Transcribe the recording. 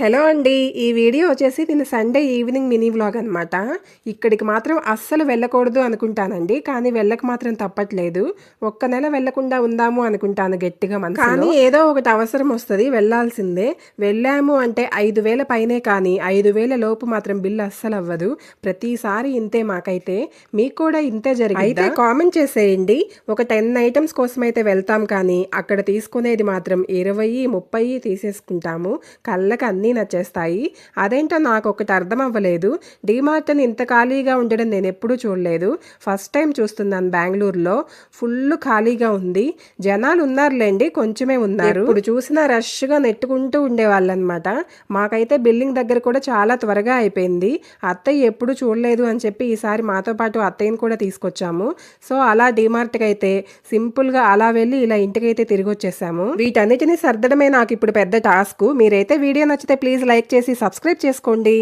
Hello అండి. ఈ video వచ్చేసి నేను సండే ఈవినింగ్ మినీ వ్లాగ్ అనమాట ఇక్కడికి మాత్రం అస్సలు వెళ్ళకూడదు అనుకుంటానండి. కానీ వెళ్ళక మాత్రం తప్పట్లేదు. ఒక్క నెల వెళ్ళకుండా ఉందాము అనుకుంటాను గట్టిగా మనం కానీ ఏదో ఒకటి అవసరం వస్తుంది వెళ్ళాల్సిందే. వెళ్ళాము అంటే ఐదు వేల పైనే కానీ ఐదు వేల లోపు మాత్రం బిల్లు అస్సలు అవ్వదు. ప్రతిసారి ఇంతే మాకైతే. మీకు కూడా ఇంతే జరిగింది? అయితే కామెంట్ చేసేయండి. ఒక టెన్ ఐటమ్స్ కోసం అయితే వెళ్తాం కానీ అక్కడ తీసుకునేది మాత్రం ఇరవై ముప్పై తీసేసుకుంటాము. కళ్ళకి అన్నీ నచ్చేస్తాయి. అదేంటో నాకు ఒకటి అర్థం అవ్వలేదు డీమార్ట్ని ఇంత ఖాళీగా ఉండడం నేను ఎప్పుడూ చూడలేదు. ఫస్ట్ టైం చూస్తున్నాను బెంగళూరులో. ఫుల్ ఖాళీగా ఉంది. జనాలు ఉన్నారులేండి కొంచెమే ఉన్నారు. ఇప్పుడు చూసిన రష్గా నెట్టుకుంటూ ఉండేవాళ్ళు అనమాట మాకైతే బిల్డింగ్ దగ్గర కూడా చాలా త్వరగా అయిపోయింది. అత్తయ్య ఎప్పుడు చూడలేదు అని చెప్పి ఈసారి మాతో పాటు అత్తయ్యని కూడా తీసుకొచ్చాము. సో అలా డీమార్ట్కి అయితే సింపుల్గా అలా వెళ్ళి ఇలా ఇంటికైతే తిరిగి వచ్చేసాము వీటన్నిటిని సర్దడమే నాకు ఇప్పుడు పెద్ద టాస్క్. మీరైతే వీడియో నచ్చితే ప్లీజ్ లైక్ చేసి సబ్స్క్రైబ్ చేసుకోండి.